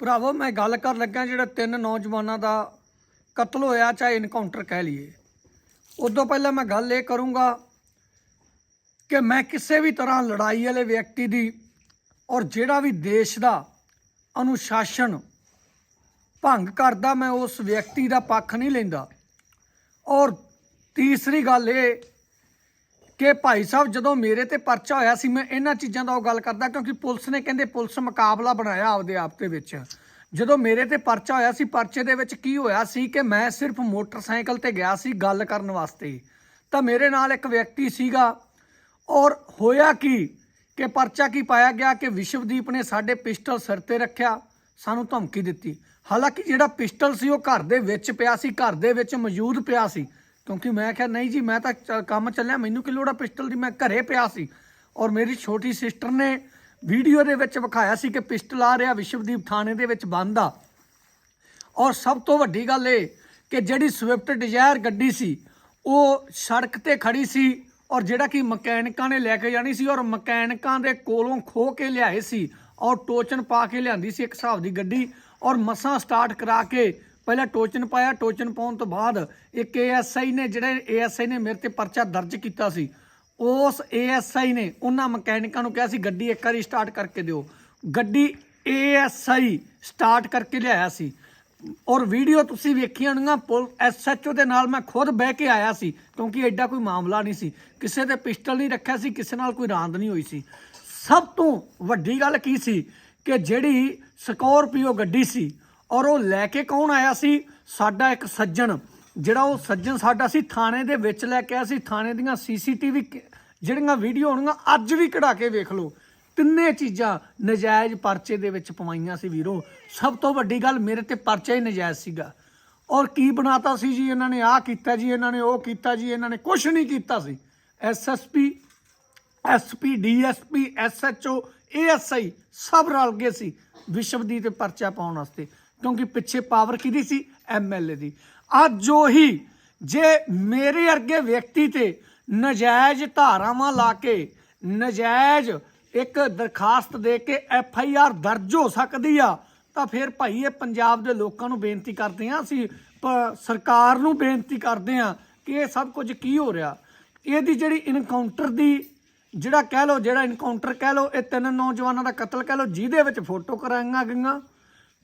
ਭਰਾਵੋ, ਮੈਂ ਗੱਲ ਕਰ ਲੱਗਾ ਜਿਹੜਾ ਤਿੰਨ ਨੌਜਵਾਨਾਂ ਦਾ ਕਤਲ ਹੋਇਆ, ਚਾਹੇ ਇਨਕਾਊਂਟਰ ਕਹਿ ਲਈਏ। ਉਦੋਂ ਪਹਿਲਾਂ ਮੈਂ ਗੱਲ ਇਹ ਕਰੂੰਗਾ ਕਿ ਮੈਂ ਕਿਸੇ ਵੀ ਤਰ੍ਹਾਂ ਲੜਾਈ ਵਾਲੇ ਵਿਅਕਤੀ ਦੀ ਔਰ ਜਿਹੜਾ ਵੀ ਦੇਸ਼ ਦਾ ਅਨੁਸ਼ਾਸਨ ਭੰਗ ਕਰਦਾ, ਮੈਂ ਉਸ ਵਿਅਕਤੀ ਦਾ ਪੱਖ ਨਹੀਂ ਲੈਂਦਾ। ਔਰ ਤੀਸਰੀ ਗੱਲ ਇਹ ਕਿ ਭਾਈ ਸਾਹਿਬ ਜਦੋਂ ਮੇਰੇ ਤੇ ਪਰਚਾ ਹੋਇਆ ਸੀ, ਮੈਂ ਇਹਨਾਂ ਚੀਜ਼ਾਂ ਦਾ ਉਹ ਗੱਲ ਕਰਦਾ ਕਿਉਂਕਿ ਪੁਲਿਸ ਨੇ ਕਹਿੰਦੇ ਪੁਲਿਸ ਮੁਕਾਬਲਾ ਬਣਾਇਆ ਆਪਦੇ ਆਪ ਦੇ ਵਿੱਚ। ਜਦੋਂ ਮੇਰੇ ਤੇ ਪਰਚਾ ਹੋਇਆ ਸੀ, ਪਰਚੇ ਦੇ ਵਿੱਚ ਕੀ ਹੋਇਆ ਸੀ ਕਿ ਮੈਂ ਸਿਰਫ ਮੋਟਰਸਾਈਕਲ ਤੇ ਗਿਆ ਸੀ ਗੱਲ ਕਰਨ ਵਾਸਤੇ। ਤਾਂ ਮੇਰੇ ਨਾਲ ਇੱਕ ਵਿਅਕਤੀ ਸੀਗਾ ਔਰ ਹੋਇਆ ਕੀ ਕਿ ਪਰਚਾ ਕੀ ਪਾਇਆ ਗਿਆ ਕਿ ਵਿਸ਼ਵਦੀਪ ਨੇ ਸਾਡੇ ਪਿਸਟਲ ਸਿਰ ਤੇ ਰੱਖਿਆ, ਸਾਨੂੰ ਧਮਕੀ ਦਿੱਤੀ। ਹਾਲਾਂਕਿ ਜਿਹੜਾ ਪਿਸਟਲ ਸੀ ਉਹ ਘਰ ਦੇ ਵਿੱਚ ਪਿਆ ਸੀ, ਘਰ ਦੇ ਵਿੱਚ ਮੌਜੂਦ ਪਿਆ ਸੀ। ਕਿਉਂਕਿ ਮੈਂ ਕਿਹਾ, ਨਹੀਂ ਜੀ, ਮੈਂ ਤਾਂ ਚ- ਕੰਮ ਚੱਲਿਆ, ਮੈਨੂੰ ਕਿ ਲੋੜਾ ਪਿਸਟਲ ਦੀ? ਮੈਂ ਘਰੇ ਪਿਆ ਸੀ ਔਰ ਮੇਰੀ ਛੋਟੀ ਸਿਸਟਰ ਨੇ ਵੀਡੀਓ ਦੇ ਵਿੱਚ ਵਿਖਾਇਆ ਸੀ ਕਿ ਪਿਸਟਲ ਆ ਰਿਹਾ ਵਿਸ਼ਵਦੀਪ ਥਾਣੇ ਦੇ ਵਿੱਚ ਬੰਦ ਆ। ਔਰ ਸਭ ਤੋਂ ਵੱਡੀ ਗੱਲ ਇਹ ਕਿ ਜਿਹੜੀ ਸਵਿਫਟ ਡਿਜ਼ਾਇਰ ਗੱਡੀ ਸੀ, ਉਹ ਸੜਕ ਤੇ ਖੜੀ ਸੀ ਔਰ ਜਿਹੜਾ ਕਿ ਮਕੈਨਿਕਾਂ ਨੇ ਲੈ ਕੇ ਜਾਣੀ ਸੀ ਔਰ ਮਕੈਨਿਕਾਂ ਦੇ ਕੋਲੋਂ ਖੋ ਕੇ ਲਿਆਏ ਸੀ ਔਰ ਟੋਚਨ ਪਾ ਕੇ ਲਿਆਂਦੀ ਸੀ ਇੱਕ ਹਿਸਾਬ ਦੀ ਗੱਡੀ ਔਰ ਮਸਾਂ ਸਟਾਰਟ ਕਰਾ ਕੇ ਪਹਿਲਾਂ ਟੋਚਨ ਪਾਇਆ, ਟੋਚਨ ਪਾਉਣ ਤੋਂ ਬਾਅਦ ਇੱਕ ਏਐਸਆਈ ਨੇ ਜਿਹੜੇ ਏਐਸਆਈ ਨੇ ਮੇਰੇ ਤੇ ਪਰਚਾ ਦਰਜ ਕੀਤਾ ਸੀ, ਉਸ ਏਐਸਆਈ ਨੇ ਉਹਨਾਂ ਮਕੈਨਿਕਾਂ ਨੂੰ ਕਿਹਾ ਸੀ, ਗੱਡੀ ਇੱਕ ਵਾਰੀ ਸਟਾਰਟ ਕਰਕੇ ਦਿਓ। ਗੱਡੀ ਏਐਸਆਈ ਸਟਾਰਟ ਕਰਕੇ ਲਿਆਇਆ ਸੀ। ਔਰ ਵੀਡੀਓ ਤੁਸੀਂ ਵੇਖੀਆਂ ਹੋਣਗੀਆਂ, ਪੁਲ ਐਸਐਚਓ ਦੇ ਨਾਲ ਮੈਂ ਖੁਦ ਬਹਿ ਕੇ ਆਇਆ ਸੀ, ਕਿਉਂਕਿ ਐਡਾ ਕੋਈ ਮਾਮਲਾ ਨਹੀਂ ਸੀ। ਕਿਸੇ ਤੇ ਪਿਸਟਲ ਨਹੀਂ ਰੱਖਿਆ ਸੀ, ਕਿਸੇ ਨਾਲ ਕੋਈ ਰਾਂਦ ਨਹੀਂ ਹੋਈ ਸੀ। ਸਭ ਤੋਂ ਵੱਡੀ ਗੱਲ ਕੀ ਸੀ ਕਿ ਜਿਹੜੀ ਸਕੋਰਪੀਓ ਗੱਡੀ ਸੀ ਔਰ ਉਹ ਲੈ ਕੇ ਕੌਣ ਆਇਆ ਸੀ? ਸਾਡਾ ਇੱਕ ਸੱਜਣ। ਜਿਹੜਾ ਉਹ ਸੱਜਣ ਸਾਡਾ ਸੀ, ਥਾਣੇ ਦੇ ਵਿੱਚ ਲੈ ਕੇ ਆਇਆ ਸੀ। ਥਾਣੇ ਦੀਆਂ ਸੀਸੀਟੀਵੀ ਜਿਹੜੀਆਂ ਵੀਡੀਓ ਹੋਣਗੀਆਂ, ਅੱਜ ਵੀ ਕਢਾ ਕੇ ਵੇਖ ਲਓ। ਤਿੰਨੇ ਚੀਜ਼ਾਂ ਨਜਾਇਜ਼ ਪਰਚੇ ਦੇ ਵਿੱਚ ਪਵਾਈਆਂ ਸੀ ਵੀਰੋ। ਸਭ ਤੋਂ ਵੱਡੀ ਗੱਲ, ਮੇਰੇ ਤੇ ਪਰਚਾ ਹੀ ਨਜਾਇਜ਼ ਸੀਗਾ। ਔਰ ਕੀ ਬਣਾਤਾ ਸੀ ਜੀ ਇਹਨਾਂ ਨੇ? ਆਹ ਕੀਤਾ ਜੀ ਇਹਨਾਂ ਨੇ, ਉਹ ਕੀਤਾ ਜੀ ਇਹਨਾਂ ਨੇ। ਕੁਝ ਨਹੀਂ ਕੀਤਾ ਸੀ। SSP SP DSP SHO ASI ਸਭ ਰਲ ਗਏ ਸੀ। ਵਿਸ਼ਵਦੀਪ ਤੇ ਪਰਚਾ ਪਾਉਣ ਵਾਸਤੇ। ਕਿਉਂਕਿ ਪਿੱਛੇ ਪਾਵਰ ਕਿਹਦੀ ਸੀ? ਐਮਐਲਏ ਦੀ। ਅੱਜ ਉਹੀ ਜੇ ਮੇਰੇ ਅਰਗੇ ਵਿਅਕਤੀ ਤੇ ਨਜਾਇਜ਼ ਧਾਰਾਵਾਂ ਲਾ ਕੇ, ਨਜਾਇਜ਼ ਇੱਕ ਦਰਖਾਸਤ ਦੇ ਕੇ ਐਫ ਆਈ ਆਰ ਦਰਜ ਹੋ ਸਕਦੀ ਆ, ਤਾਂ ਫਿਰ ਭਾਈ ਇਹ ਪੰਜਾਬ ਦੇ ਲੋਕਾਂ ਨੂੰ ਬੇਨਤੀ ਕਰਦੇ ਆ ਅਸੀਂ ਸਰਕਾਰ ਨੂੰ ਬੇਨਤੀ ਕਰਦੇ ਆ ਕਿ ਇਹ ਸਭ ਕੁਝ ਕੀ ਹੋ ਰਿਹਾ। ਇਹਦੀ ਜਿਹੜੀ ਇਨਕਾਊਂਟਰ ਦੀ, ਜਿਹੜਾ ਕਹਿ ਲਓ, ਜਿਹੜਾ ਇਨਕਾਊਂਟਰ ਕਹਿ ਲਓ, ਇਹ ਤਿੰਨ ਨੌਜਵਾਨਾਂ ਦਾ ਕਤਲ ਕਹਿ ਲਓ, ਜਿਹਦੇ ਵਿੱਚ ਫੋਟੋ ਕਰਾਈਆਂ ਗਈਆਂ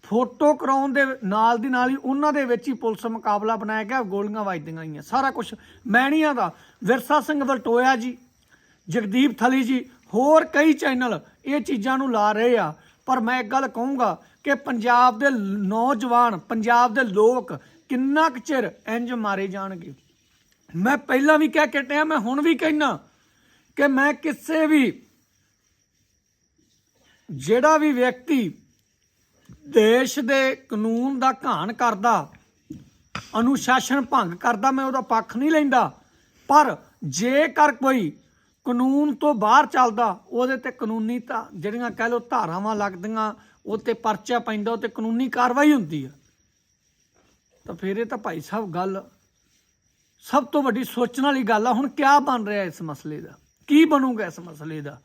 ਫੋਟੋ ਕਰਾਉਣ ਦੇ ਨਾਲ ਦੀ ਨਾਲ ਹੀ ਉਹਨਾਂ ਦੇ ਵਿੱਚ ਹੀ ਪੁਲਿਸ ਮੁਕਾਬਲਾ ਬਣਾਇਆ ਗਿਆ, ਗੋਲੀਆਂ ਵੱਜਦੀਆਂ ਗਈਆਂ। ਸਾਰਾ ਕੁਝ ਮੈਣੀਆਂ ਦਾ। ਵਿਰਸਾ ਸਿੰਘ ਵਲਟੋਇਆ ਜੀ, ਜਗਦੀਪ ਥਲੀ ਜੀ, ਹੋਰ ਕਈ ਚੈਨਲ ਇਹ ਚੀਜ਼ਾਂ ਨੂੰ ਲਾ ਰਹੇ ਆ। ਪਰ ਮੈਂ ਇੱਕ ਗੱਲ ਕਹੂੰਗਾ ਕਿ ਪੰਜਾਬ ਦੇ ਨੌਜਵਾਨ, ਪੰਜਾਬ ਦੇ ਲੋਕ ਕਿੰਨਾ ਕੁ ਚਿਰ ਇੰਜ ਮਾਰੇ ਜਾਣਗੇ? ਮੈਂ ਪਹਿਲਾਂ ਵੀ ਕਹਿ ਕੇ ਟਿਆ, ਮੈਂ ਹੁਣ ਵੀ ਕਹਿਣਾ ਕਿ ਮੈਂ ਕਿਸੇ ਵੀ, ਜਿਹੜਾ ਵੀ ਵਿਅਕਤੀ ਦੇਸ਼ ਦੇ ਕਾਨੂੰਨ ਦਾ ਘਾਣ ਕਰਦਾ, ਅਨੁਸ਼ਾਸਨ ਭੰਗ ਕਰਦਾ, ਮੈਂ ਉਹਦਾ ਪੱਖ ਨਹੀਂ ਲੈਂਦਾ। ਪਰ ਜੇਕਰ ਕੋਈ ਕਾਨੂੰਨ ਤੋਂ ਬਾਹਰ ਚੱਲਦਾ, ਉਹਦੇ ਤੇ ਕਾਨੂੰਨੀ ਤਾਂ ਜਿਹੜੀਆਂ ਕਹਿ ਲਓ ਧਾਰਾਵਾਂ ਲੱਗਦੀਆਂ, ਉਹ ਤੇ ਪਰਚਾ ਪੈਂਦਾ, ਉਹ ਤੇ ਕਾਨੂੰਨੀ ਕਾਰਵਾਈ ਹੁੰਦੀ ਆ। ਤਾਂ ਫਿਰ ਇਹ ਤਾਂ ਭਾਈ ਸਾਹਿਬ ਗੱਲ ਸਭ ਤੋਂ ਵੱਡੀ ਸੋਚਣ ਵਾਲੀ ਗੱਲ ਆ, ਹੁਣ ਕਿਆ ਬਣ ਰਿਹਾ ਇਸ ਮਸਲੇ ਦਾ? ਕੀ ਬਣੂਗਾ ਇਸ ਮਸਲੇ ਦਾ?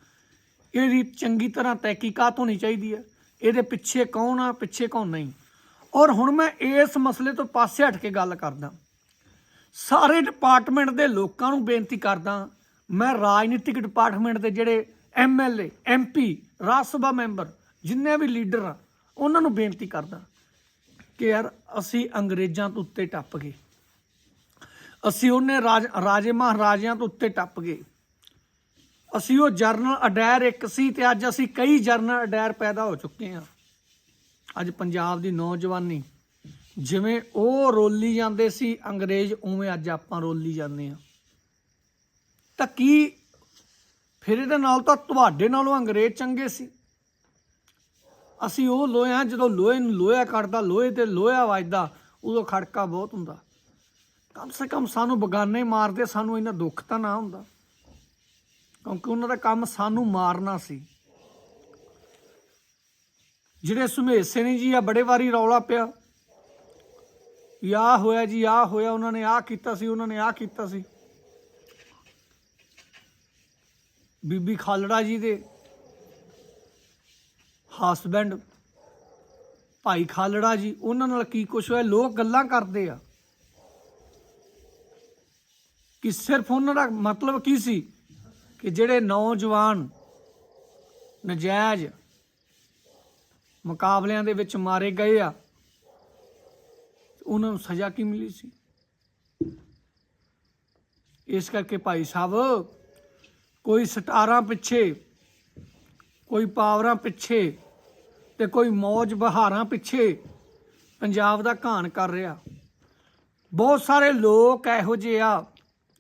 ਇਹਦੀ ਚੰਗੀ ਤਰ੍ਹਾਂ ਤਹਿਕੀਕਾਤ ਹੋਣੀ ਚਾਹੀਦੀ ਹੈ ਇਹਦੇ ਪਿੱਛੇ ਕੌਣ ਆ, ਪਿੱਛੇ ਕੌਣ ਨਹੀਂ। ਔਰ ਹੁਣ ਮੈਂ ਇਸ ਮਸਲੇ ਤੋਂ ਪਾਸੇ ਹਟ ਕੇ ਗੱਲ ਕਰਦਾ। ਸਾਰੇ ਡਿਪਾਰਟਮੈਂਟ ਦੇ ਲੋਕਾਂ ਨੂੰ ਬੇਨਤੀ ਕਰਦਾ, ਮੈਂ ਰਾਜਨੀਤਿਕ ਡਿਪਾਰਟਮੈਂਟ ਦੇ ਜਿਹੜੇ MLA MP Rajya Sabha member, ਜਿੰਨੇ ਵੀ ਲੀਡਰ ਆ, ਉਹਨਾਂ ਨੂੰ ਬੇਨਤੀ ਕਰਦਾ ਕਿ ਯਾਰ ਅਸੀਂ ਅੰਗਰੇਜ਼ਾਂ ਤੋਂ ਉੱਤੇ ਟੱਪ ਗਏ। ਅਸੀਂ ਉਹਨੇ ਰਾਜ, ਰਾਜੇ ਮਹਾਰਾਜਿਆਂ ਤੋਂ ਉੱਤੇ ਟੱਪ ਗਏ। ਅਸੀਂ ਉਹ ਜਰਨਲ ਅਡੈਰ ਇੱਕ ਸੀ ਤੇ ਅੱਜ ਅਸੀਂ ਕਈ ਜਰਨਲ ਅਡੈਰ ਪੈਦਾ ਹੋ ਚੁੱਕੇ ਹਾਂ। ਅੱਜ ਪੰਜਾਬ ਦੀ ਨੌਜਵਾਨੀ, ਜਿਵੇਂ ਉਹ ਰੋਲੀ ਜਾਂਦੇ ਸੀ, ਅੰਗਰੇਜ਼ ਉਵੇਂ ਅੱਜ ਆਪਾਂ ਰੋਲੀ ਜਾਂਦੇ ਆ ਤਾਂ ਕੀ ਫਿਰ ਇਹਦੇ ਨਾਲ ਤਾਂ ਤੁਹਾਡੇ ਨਾਲੋਂ ਅੰਗਰੇਜ਼ ਚੰਗੇ ਸੀ? ਅਸੀਂ ਉਹ ਲੋਹਿਆਂ ਜਦੋਂ ਲੋਹੇ ਨੂੰ ਲੋਹਾ ਕੱਟਦਾ ਲੋਹੇ ਤੇ ਲੋਹਾ ਵੱਜਦਾ, ਉਦੋਂ ਖੜਕਾ ਬਹੁਤ ਹੁੰਦਾ। ਕਮ ਸੇ ਕਮ ਸਾਨੂੰ ਬਗਾਨੇ ਮਾਰਦੇ, ਸਾਨੂੰ ਇਹਨਾਂ ਦੁੱਖ ਤਾਂ ਨਾ ਹੁੰਦਾ। ਕਿਉਂਕਿ ਉਹਨਾਂ ਦਾ ਕੰਮ ਸਾਨੂੰ ਮਾਰਨਾ ਸੀ। ਜਿਹੜੇ ਸੁਮੇਸੇ ਨੇ ਜੀ ਆ, ਬੜੇ ਵਾਰੀ ਰੌਲਾ ਪਿਆ। ਵੀ ਆਹ ਹੋਇਆ ਜੀ, ਆਹ ਹੋਇਆ, ਉਹਨਾਂ ਨੇ ਆਹ ਕੀਤਾ ਸੀ, ਉਹਨਾਂ ਨੇ ਆਹ ਕੀਤਾ ਸੀ। ਬੀਬੀ ਖਾਲੜਾ ਜੀ ਦੇ ਹਸਬੈਂਡ ਭਾਈ ਖਾਲੜਾ ਜੀ, ਉਹਨਾਂ ਨਾਲ ਕੀ ਕੁਛ ਹੋਇਆ? ਲੋਕ ਗੱਲਾਂ ਕਰਦੇ ਆ। ਕਿ ਸਿਰਫ ਉਹਨਾਂ ਦਾ ਮਤਲਬ ਕੀ ਸੀ? ਕਿ ਜਿਹੜੇ ਨੌਜਵਾਨ ਨਜਾਇਜ਼ ਮੁਕਾਬਲਿਆਂ ਦੇ ਵਿੱਚ ਮਾਰੇ ਗਏ ਆ, ਉਹਨਾਂ ਨੂੰ ਸਜ਼ਾ ਕੀ ਮਿਲੀ ਸੀ? ਇਸ ਕਰਕੇ ਭਾਈ ਸਾਹਿਬ, ਕੋਈ ਸਟਾਰਾਂ ਪਿੱਛੇ, ਕੋਈ ਪਾਵਰਾਂ ਪਿੱਛੇ ਤੇ ਕੋਈ ਮੌਜ ਬਹਾਰਾਂ ਪਿੱਛੇ ਪੰਜਾਬ ਦਾ ਘਾਣ ਕਰ ਰਿਹਾ। ਬਹੁਤ ਸਾਰੇ ਲੋਕ ਇਹੋ ਜਿਹੇ ਆ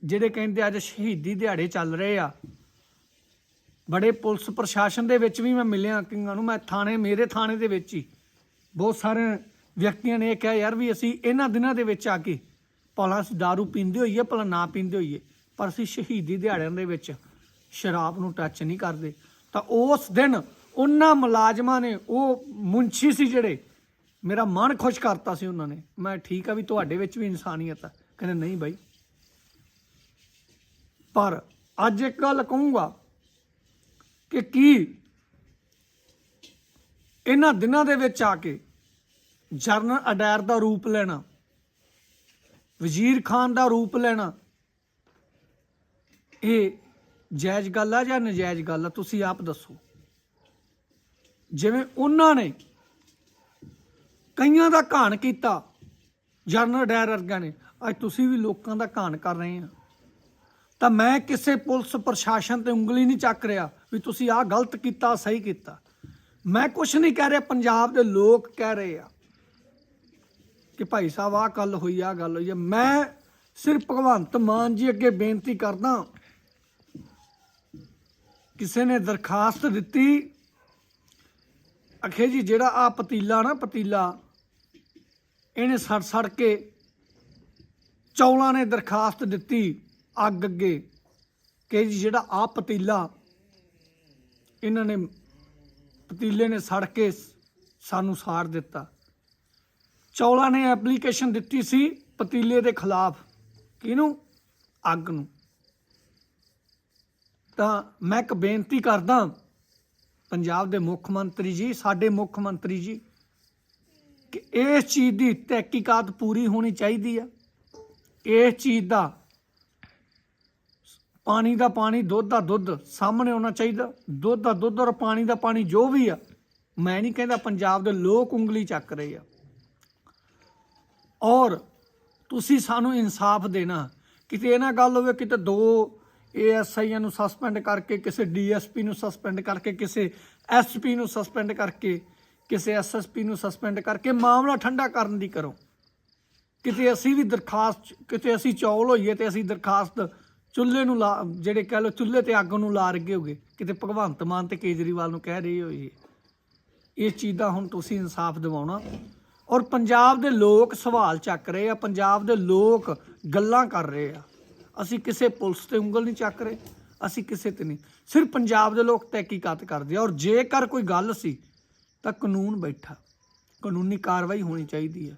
ਜਿਹੜੇ ਕਹਿੰਦੇ ਅੱਜ ਸ਼ਹੀਦੀ ਦਿਹਾੜੇ ਚੱਲ ਰਹੇ ਆ, ਬੜੇ ਪੁਲਿਸ ਪ੍ਰਸ਼ਾਸਨ ਦੇ ਵਿੱਚ ਵੀ ਮੈਂ ਮਿਲਿਆ ਕਿੰਗਾਂ ਨੂੰ, ਮੈਂ ਥਾਣੇ, ਮੇਰੇ ਥਾਣੇ ਦੇ ਵਿੱਚ ਹੀ। ਬਹੁਤ ਸਾਰੇ ਵਿਅਕਤੀਆਂ ਨੇ ਇਹ ਕਿਹਾ, ਯਾਰ ਵੀ ਅਸੀਂ ਇਹਨਾਂ ਦਿਨਾਂ ਦੇ ਵਿੱਚ ਆ ਕੇ ਭਲਾ ਅਸੀਂ दारू ਪੀਂਦੇ ਹੋਈਏ, ਭਲਾ ਨਾ ਪੀਂਦੇ ਹੋਈਏ, ਪਰ ਅਸੀਂ ਸ਼ਹੀਦੀ ਦਿਹਾੜਿਆਂ ਦੇ ਵਿੱਚ ਸ਼ਰਾਬ ਨੂੰ ਟੱਚ ਨਹੀਂ ਕਰਦੇ। ਤਾਂ ਉਸ ਦਿਨ ਉਹਨਾਂ ਮੁਲਾਜ਼ਮਾਂ ਨੇ, ਉਹ ਮੁੰਸ਼ੀ ਸੀ ਜਿਹੜੇ, ਮੇਰਾ ਮਨ ਖੁਸ਼ ਕਰਤਾ ਸੀ ਉਹਨਾਂ ਨੇ। ਮੈਂ ਠੀਕ ਆ ਵੀ ਤੁਹਾਡੇ ਵਿੱਚ ਵੀ ਇਨਸਾਨੀਅਤ ਆ। ਕਹਿੰਦੇ, ਨਹੀਂ ਬਾਈ ਪਰ ਅੱਜ ਇੱਕ ਗੱਲ ਕਹੂੰਗਾ ਕਿ ਕੀ ਇਹਨਾਂ ਦਿਨਾਂ ਦੇ ਵਿੱਚ ਆ ਕੇ ਜਰਨਲ ਅਡਾਇਰ ਦਾ ਰੂਪ ਲੈਣਾ, ਵਜ਼ੀਰ ਖਾਨ ਦਾ ਰੂਪ ਲੈਣਾ, ਇਹ ਜਾਇਜ਼ ਗੱਲ ਆ ਜਾਂ ਨਜਾਇਜ਼ ਗੱਲ ਆ, ਤੁਸੀਂ ਆਪ ਦੱਸੋ। ਜਿਵੇਂ ਉਹਨਾਂ ਨੇ ਕਈਆਂ ਦਾ ਘਾਣ ਕੀਤਾ ਜਰਨਲ ਡਾਇਰ ਵਰਗਾ ਨੇ, ਅੱਜ ਤੁਸੀਂ ਵੀ ਲੋਕਾਂ ਦਾ ਘਾਣ ਕਰ ਰਹੇ ਆ। ਤਾਂ ਮੈਂ ਕਿਸੇ ਪੁਲਿਸ ਪ੍ਰਸ਼ਾਸਨ ਤੇ ਉਂਗਲੀ ਨਹੀਂ ਚੱਕ ਰਿਹਾ ਵੀ ਤੁਸੀਂ ਆਹ ਗਲਤ ਕੀਤਾ, ਸਹੀ ਕੀਤਾ। ਮੈਂ ਕੁਝ ਨਹੀਂ ਕਹਿ ਰਿਹਾ, ਪੰਜਾਬ ਦੇ ਲੋਕ ਕਹਿ ਰਹੇ ਆ ਕਿ ਭਾਈ ਸਾਹਿਬ, ਆਹ ਗੱਲ ਹੋਈ ਆ ਗੱਲ ਹੋਈ ਆ। ਮੈਂ ਸਿਰਫ ਭਗਵੰਤ ਮਾਨ ਜੀ ਅੱਗੇ ਬੇਨਤੀ ਕਰਦਾ ਕਿਸੇ ਨੇ ਦਰਖਾਸਤ ਦਿੱਤੀ, ਅਖੇ ਜੀ, ਜਿਹੜਾ ਆ ਪਤੀਲਾ ਨਾ, ਪਤੀਲਾ, ਇਹਨੇ ਸੜ ਸੜ ਕੇ ਚੌਲਾਂ ਨੇ ਦਰਖਾਸਤ ਦਿੱਤੀ। ਅੱਗ ਅੱਗੇ ਕਿ ਜੀ ਜਿਹੜਾ ਆ ਪਤੀਲਾ ਇਹਨਾਂ ਨੇ ਪਤੀਲੇ ਨੇ ਸੜ ਕੇ ਸਾਨੂੰ ਸਾੜ ਦਿੱਤਾ। ਚੌਲਾਂ ਨੇ ਐਪਲੀਕੇਸ਼ਨ ਦਿੱਤੀ ਸੀ ਪਤੀਲੇ ਦੇ ਖਿਲਾਫ ਕਿਹਨੂੰ? ਅੱਗ ਨੂੰ। ਤਾਂ ਮੈਂ ਇੱਕ ਬੇਨਤੀ ਕਰਦਾ ਪੰਜਾਬ ਦੇ ਮੁੱਖ ਮੰਤਰੀ ਜੀ, ਸਾਡੇ ਮੁੱਖ ਮੰਤਰੀ ਜੀ, ਕਿ ਇਸ ਚੀਜ਼ ਦੀ ਤਹਿਕੀਕਾਤ ਪੂਰੀ ਹੋਣੀ ਚਾਹੀਦੀ ਆ। ਇਸ ਚੀਜ਼ ਦਾ ਪਾਣੀ ਦਾ ਪਾਣੀ, ਦੁੱਧ ਦਾ ਦੁੱਧ ਸਾਹਮਣੇ ਆਉਣਾ ਚਾਹੀਦਾ। ਦੁੱਧ ਦਾ ਦੁੱਧ ਔਰ ਪਾਣੀ ਦਾ ਪਾਣੀ ਜੋ ਵੀ ਆ, ਮੈਂ ਨਹੀਂ ਕਹਿੰਦਾ ਪੰਜਾਬ ਦੇ ਲੋਕ ਉਂਗਲੀ ਚੱਕ ਰਹੇ ਆ। ਔਰ ਤੁਸੀਂ ਸਾਨੂੰ ਇਨਸਾਫ ਦੇਣਾ। ਕਿਤੇ ਇਹ ਨਾ ਗੱਲ ਹੋਵੇ, ਕਿਤੇ ਦੋ ਏਐਸਆਈਆਂ ਨੂੰ ਸਸਪੈਂਡ ਕਰਕੇ, ਕਿਸੇ ਡੀਐਸਪੀ ਨੂੰ ਸਸਪੈਂਡ ਕਰਕੇ, ਕਿਸੇ ਐਸਪੀ ਨੂੰ ਸਸਪੈਂਡ ਕਰਕੇ, ਕਿਸੇ ਐਸਐਸਪੀ ਨੂੰ ਸਸਪੈਂਡ ਕਰਕੇ ਮਾਮਲਾ ਠੰਡਾ ਕਰਨ ਦੀ ਕਰੋ। ਕਿਤੇ ਅਸੀਂ ਵੀ ਦਰਖਾਸਤ, ਕਿਤੇ ਅਸੀਂ ਚੌਲ ਹੋਈਏ ਤੇ ਅਸੀਂ ਦਰਖਾਸਤ ਚੁੱਲ੍ਹੇ ਨੂੰ ਲਾ, ਜਿਹੜੇ ਕਹ ਲੋ ਚੁੱਲ੍ਹੇ ਤੇ ਅੱਗ ਨੂੰ ਲਾ ਰਗੇ ਹੋਗੇ, ਕਿਤੇ ਭਗਵੰਤ ਮਾਨ ਤੇ ਕੇਜਰੀਵਾਲ ਨੂੰ ਕਹਿ ਰਹੇ ਹੋਈਏ ਇਸ ਚੀਜ਼ ਦਾ ਹੁਣ ਤੁਸੀਂ ਇਨਸਾਫ ਦਿਵਾਉਣਾ। ਔਰ ਪੰਜਾਬ ਦੇ ਲੋਕ ਸਵਾਲ ਚੱਕ ਰਹੇ ਆ, ਪੰਜਾਬ ਦੇ ਲੋਕ ਗੱਲਾਂ ਕਰ ਰਹੇ ਆ। ਅਸੀਂ ਕਿਸੇ ਪੁਲਿਸ ਤੇ ਉਂਗਲ ਨਹੀਂ ਚੱਕ ਰਹੇ, ਅਸੀਂ ਕਿਸੇ ਤੇ ਨਹੀਂ। ਸਿਰਫ ਪੰਜਾਬ ਦੇ ਲੋਕ ਤਹਿਕੀਕਾਤ ਕਰਦੇ ਆ, ਔਰ ਜੇਕਰ ਕੋਈ ਗੱਲ ਸੀ ਤਾਂ ਕਾਨੂੰਨ ਬੈਠਾ। ਕਾਨੂੰਨੀ ਕਾਰਵਾਈ ਹੋਣੀ ਚਾਹੀਦੀ ਹੈ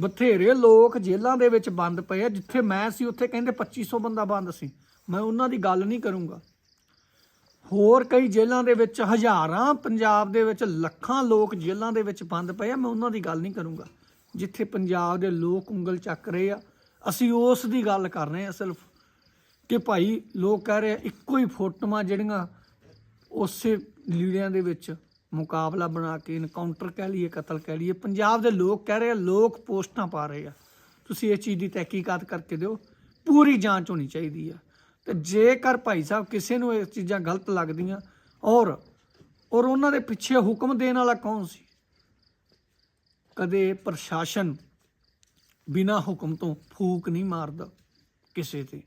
ਬਥੇਰੇ ਲੋਕ ਜੇਲ੍ਹਾਂ ਦੇ ਵਿੱਚ ਬੰਦ ਪਏ ਆ, ਜਿੱਥੇ ਮੈਂ ਸੀ, ਉੱਥੇ ਕਹਿੰਦੇ 2500 ਬੰਦਾ ਬੰਦ ਸੀ। ਮੈਂ ਉਹਨਾਂ ਦੀ ਗੱਲ ਨਹੀਂ ਕਰੂੰਗਾ। ਹੋਰ ਕਈ ਜੇਲ੍ਹਾਂ ਦੇ ਵਿੱਚ ਹਜ਼ਾਰਾਂ ਪੰਜਾਬ ਦੇ ਵਿੱਚ ਲੱਖਾਂ ਲੋਕ ਜੇਲ੍ਹਾਂ ਦੇ ਵਿੱਚ ਬੰਦ ਪਏ ਆ, ਮੈਂ ਉਹਨਾਂ ਦੀ ਗੱਲ ਨਹੀਂ ਕਰੂੰਗਾ। ਜਿੱਥੇ ਪੰਜਾਬ ਦੇ ਲੋਕ ਉਂਗਲ ਚੱਕ ਰਹੇ ਆ, ਅਸੀਂ ਉਸ ਦੀ ਗੱਲ ਕਰ ਰਹੇ ਆ ਸਿਰਫ ਕਿ ਭਾਈ ਲੋਕ ਕਹਿ ਰਹੇ ਆ, ਇੱਕੋ ਹੀ ਫੋਟੋਆਂ ਜਿਹੜੀਆਂ ਉਸੇ ਲੀੜਿਆਂ ਦੇ ਵਿੱਚ ਮੁਕਾਬਲਾ ਬਣਾ ਕੇ ਇਨਕਾਊਂਟਰ ਕਹਿ ਲਈਏ, ਕਤਲ ਕਹਿ ਲਈਏ। ਪੰਜਾਬ ਦੇ ਲੋਕ ਕਹਿ ਰਹੇ ਆ, ਲੋਕ ਪੋਸਟਾਂ ਪਾ ਰਹੇ ਆ। ਤੁਸੀਂ ਇਸ ਚੀਜ਼ ਦੀ ਤਹਿਕੀਕਾਤ ਕਰਕੇ ਦਿਓ, ਪੂਰੀ ਜਾਂਚ ਹੋਣੀ ਚਾਹੀਦੀ ਆ। ਤੇ ਜੇਕਰ ਭਾਈ ਸਾਹਿਬ ਕਿਸੇ ਨੂੰ ਇਹ ਚੀਜ਼ਾਂ ਗਲਤ ਲੱਗਦੀਆਂ, ਔਰ ਔਰ ਉਹਨਾਂ ਦੇ ਪਿੱਛੇ ਹੁਕਮ ਦੇਣ ਵਾਲਾ ਕੌਣ ਸੀ? ਕਦੇ ਪ੍ਰਸ਼ਾਸਨ ਬਿਨਾ ਹੁਕਮ ਤੋਂ ਫੂਕ ਨਹੀਂ ਮਾਰਦਾ ਕਿਸੇ ਤੇ।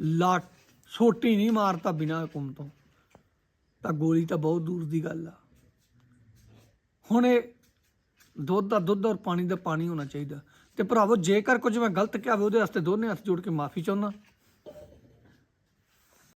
ਲਾਟ ਛੋਟੀ ਨਹੀਂ ਮਾਰਦਾ ਬਿਨਾ ਹੁਕਮ ਤੋਂ। ਤਾਂ ਗੋਲੀ ਤਾਂ ਬਹੁਤ ਦੂਰ ਦੀ ਗੱਲ ਆ। ਹੁਣ ਇਹ ਦੁੱਧ ਦਾ ਦੁੱਧ ਔਰ ਪਾਣੀ ਦਾ ਪਾਣੀ ਹੋਣਾ ਚਾਹੀਦਾ। ਤੇ ਭਰਾਵੋ, ਜੇਕਰ ਕੁਝ ਮੈਂ ਗਲਤ ਕਿਹਾ ਹੋਵੇ, ਉਹਦੇ ਵਾਸਤੇ ਦੋਨੇ ਹੱਥ ਜੋੜ ਕੇ ਮਾਫੀ ਚਾਹੁੰਦਾ।